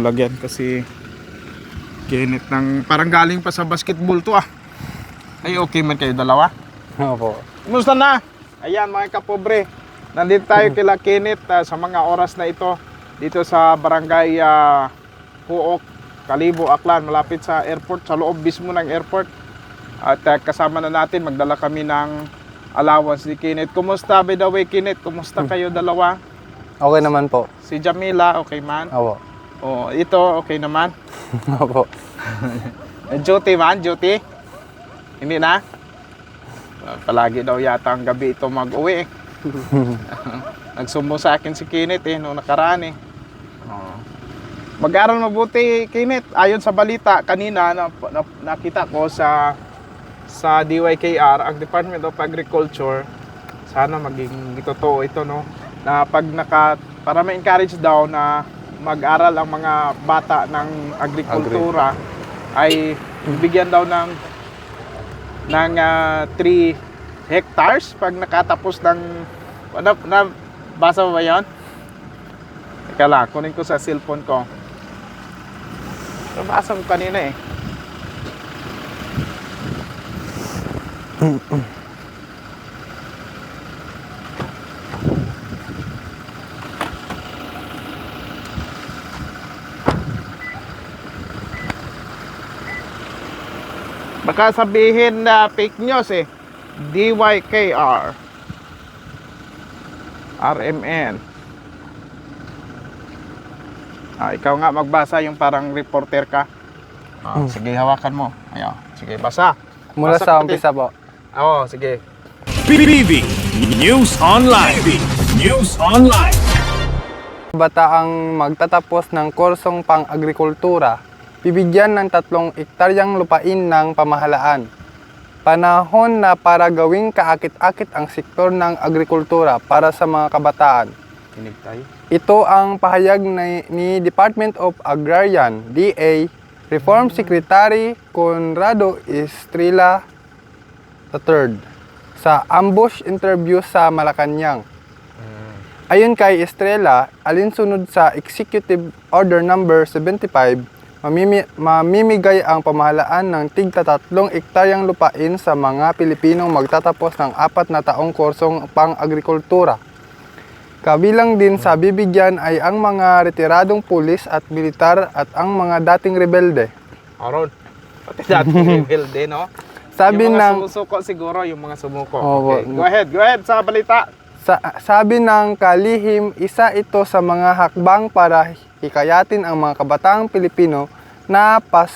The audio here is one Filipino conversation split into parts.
Lagyan kasi kinit ng parang galing pa sa basketball to ah. Ay okay man kayo dalawa. Opo. Kumusta na? Ayan mga kapobre. Nandito tayo kila Kenneth ah, sa mga oras na ito dito sa barangay ah, Huok, Kalibo, Aklan, malapit sa airport, sa loob mismo ng airport. At ah, kasama na natin, magdala kami ng allowance ni Kenneth. Kumusta by the way Kenneth? Kumusta kayo dalawa? Okay naman po. Si Jamila, okay man? Opo. Oh, ito okay naman. Opo. Eh, Duty man, duty? Hindi na? Palagi daw yata ang gabi ito mag-uwi eh. Nagsumo sa akin si Kenneth eh, nung nakaraan eh. Oo. Mag-aral mabuti, Kenneth. Ayon sa balita kanina, na, na, nakita ko sa sa DYKR, ang Department of Agriculture, sana maging totoo ito, no? Na pag naka, para ma-encourage daw na mag-aral ang mga bata ng agrikultura, ay bigyan daw ng ng 3 hectares pag nakatapos ng na, na basa mo ba 'yon? Teka lang, kunin ko sa cellphone ko. Nabasa ko kanina eh. Baka sabihin na fake news eh. DYKR. RMN. Ah, ikaw nga magbasa yung parang reporter ka. Ah, sige, hawakan mo. Ayo, sige, basa. Mula Basa sa umpisa po. Oo, sige. PBB News Online. News Online. Bataang magtatapos ng kursong pang-agrikultura, bibigyan ng tatlong ektaryang lupain ng pamahalaan. Panahon na para gawing kaakit-akit ang sektor ng agrikultura para sa mga kabataan. Kinig tayo. Ito ang pahayag ni, ni Department of Agrarian, DA, Reform Secretary Conrado Estrella III sa ambush interview sa Malacanang. Ayon kay Estrella, alinsunod sa Executive Order Number 75, mamimi, mamimigay ang pamahalaan ng tigta tatlong ektaryang lupain sa mga Pilipinong magtatapos ng apat na taong kursong pang-agrikultura. Kabilang din sa bibigyan ay ang mga retiradong pulis at militar at ang mga dating rebelde. Aron. Pati dating level din, no? Sabi yung mga ng sumusuko siguro, yung mga sumuko. Oo, okay, go ahead, go ahead sa balita. Sa, sabi ng kalihim, isa ito sa mga hakbang para hikayatin ang mga kabataang Pilipino na pas,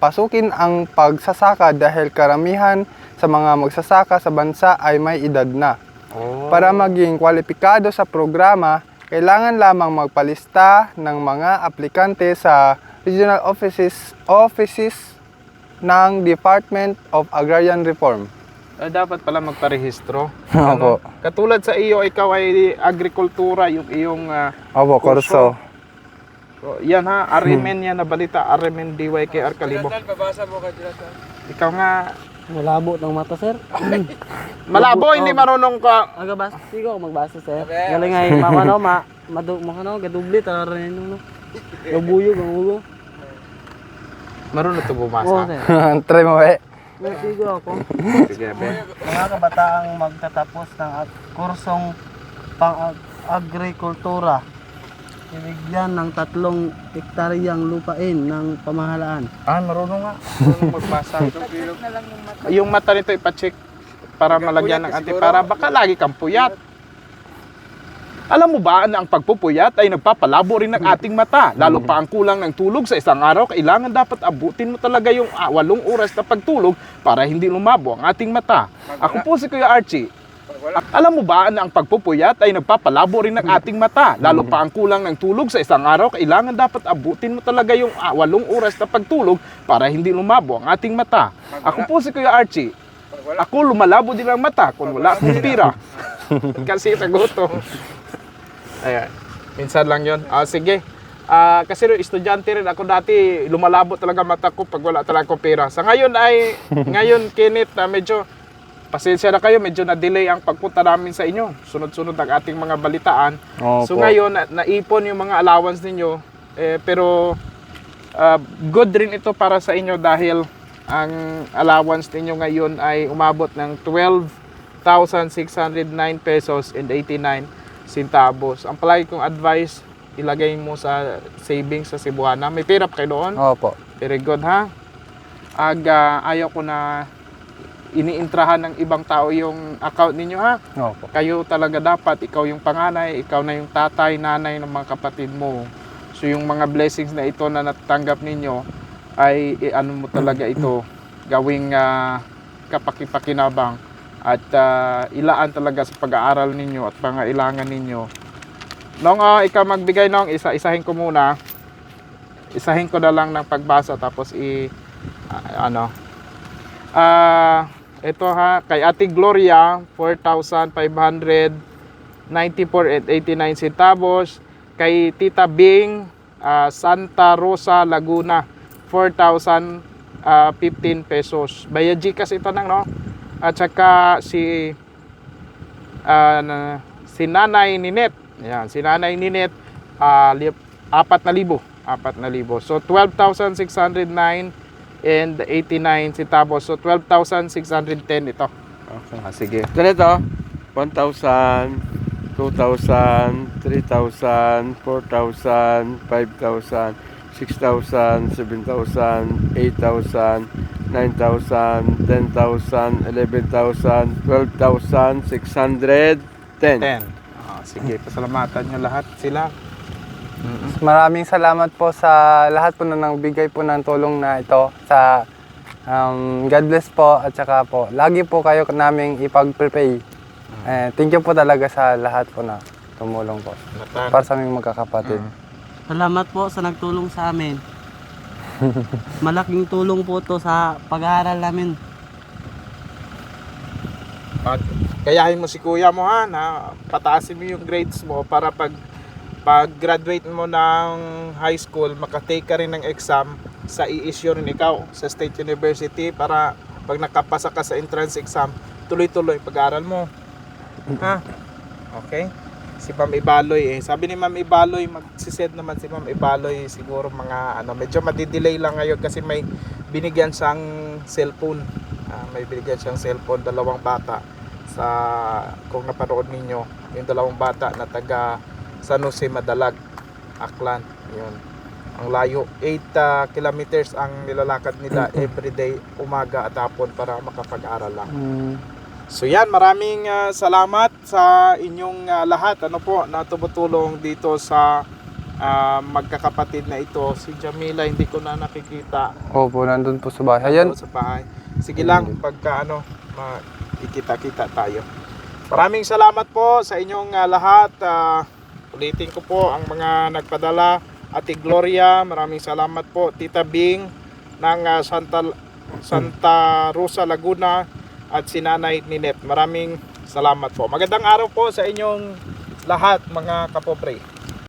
pasukin ang pagsasaka dahil karamihan sa mga magsasaka sa bansa ay may edad na. Oh. Para maging kwalipikado sa programa, kailangan lamang magpalista ng mga aplikante sa regional offices offices ng Department of Agrarian Reform. Ah, dapat pala magparehistro. Opo. Katulad sa iyo, ikaw ay agrikultura, yung iyong ah, Opo, Kurso. Corso. so, yan ha, RMN yan na balita, RMN DYKR Kalibo. Ikaw nga, Malabo ng mata, sir. malabo, hindi marunong ka. Aga bas, sigo ako magbasa, sir. Galing ay mama no, ma madu mo ano, gadubli tararin no. Gabuyog ang ulo. Marunong to Oo, bumasa. sir. Try mo eh. Sigo ako. Sige, be. Mga kabataang magtatapos ng kursong pang-agrikultura. Ibigyan ng tatlong hektaryang lupain ng pamahalaan. Ah, marunong nga. Marunong magbasa. yung mata nito ipacheck para malagyan ng anti para baka lagi kang puyat. Alam mo ba na ang pagpupuyat ay nagpapalabo rin ng ating mata? Lalo pa ang kulang ng tulog sa isang araw, kailangan dapat abutin mo talaga yung ah, walong oras na pagtulog para hindi lumabo ang ating mata. Ako po si Kuya Archie. Alam mo ba na ang pagpupuyat ay nagpapalabo rin ng ating mata? Lalo pa ang kulang ng tulog sa isang araw, kailangan dapat abutin mo talaga yung ah, walong oras na pagtulog para hindi lumabo ang ating mata. Ako po si Kuya Archie. Ako lumalabo din ang mata kung wala akong pira. Kasi sa gutom. Ayan. Minsan lang yon. Ah, sige. Ah, kasi rin, estudyante rin ako dati, lumalabo talaga mata ko pag wala talaga akong pera. Sa ngayon ay, ngayon Kenneth, ah, medyo pasensya na kayo, medyo na-delay ang pagpunta namin sa inyo. Sunod-sunod ang ating mga balitaan. Opo. So ngayon, na- naipon yung mga allowance ninyo. Eh, pero ah, good rin ito para sa inyo dahil ang allowance ninyo ngayon ay umabot ng 12,609 pesos and 89 centavos. Ang palagi kong advice, ilagay mo sa savings sa Cebuana. May pera pa kayo doon? Opo. Very good ha. Ag ah, ayaw ko na iniintrahan ng ibang tao yung account ninyo ha. Opo. Kayo talaga dapat, ikaw yung panganay, ikaw na yung tatay, nanay ng mga kapatid mo. So yung mga blessings na ito na natatanggap ninyo ay eh, ano mo talaga ito, gawing ah, kapakipakinabang at ah, ilaan talaga sa pag-aaral ninyo at pangailangan ninyo. Nung ah, ikaw magbigay nung isa-isahin ko muna, isahin ko na lang ng pagbasa tapos i ah, ano. Ah ito ha kay Ate Gloria 4,594 and 89 centavos. Kay Tita Bing ah, Santa Rosa Laguna 4,015 pesos. Bayad Gcash ito nang no at saka si ah, na- si Nanay Ninet yan si Nanay Ninet ah, li- 4,000 4,000 so 12,609 and 89 centavos. So 12,610 ito. Okay. ah, sige. Ganito, 1,000, 2,000, 3,000, 4,000, 5,000, 6,000, 7,000, 8,000, 9,000, 10,000, 11,000, 12,610. 10 ah, sige pasalamatan nyo lahat sila Maraming salamat po sa lahat po na nagbigay po ng tulong na ito sa um, God bless po at saka po lagi po kayo naming ipag-prepay. Eh, thank you po talaga sa lahat po na tumulong po para sa aming magkakapatid. Salamat po sa nagtulong sa amin. Malaking tulong po to sa pag-aaral namin. At kayahin mo si kuya mo ha na pataasin mo yung grades mo para pag pag graduate mo ng high school, makatake ka rin ng exam sa i-issue rin ikaw sa State University para pag nakapasa ka sa entrance exam, tuloy-tuloy pag-aaral mo. Ha? Okay? Si Ma'am Ibaloy eh. Sabi ni Ma'am Ibaloy, magsisend naman si Ma'am Ibaloy siguro mga ano, medyo madidelay lang ngayon kasi may binigyan siyang cellphone. Ah, may binigyan siyang cellphone, dalawang bata sa kung napanood ninyo, yung dalawang bata na taga San Jose Madalag, Aklan. Yun. Ang layo, 8 kilometers ang nilalakad nila everyday, umaga at hapon para makapag-aral lang. Mm, So yan, maraming ah, salamat sa inyong ah, lahat ano po na tumutulong dito sa ah, magkakapatid na ito. Si Jamila hindi ko na nakikita opo, nandun po sa bahay. Ayan, sa bahay. Sige lang pagka ano, makikita-kita tayo. Maraming salamat po sa inyong ah, lahat. Ah, ulitin ko po ang mga nagpadala. Ate Gloria, maraming salamat po. Tita Bing ng ah, Santa Santa Rosa Laguna at si Nanay Ninette. Maraming salamat po. Magandang araw po sa inyong lahat mga kapobre.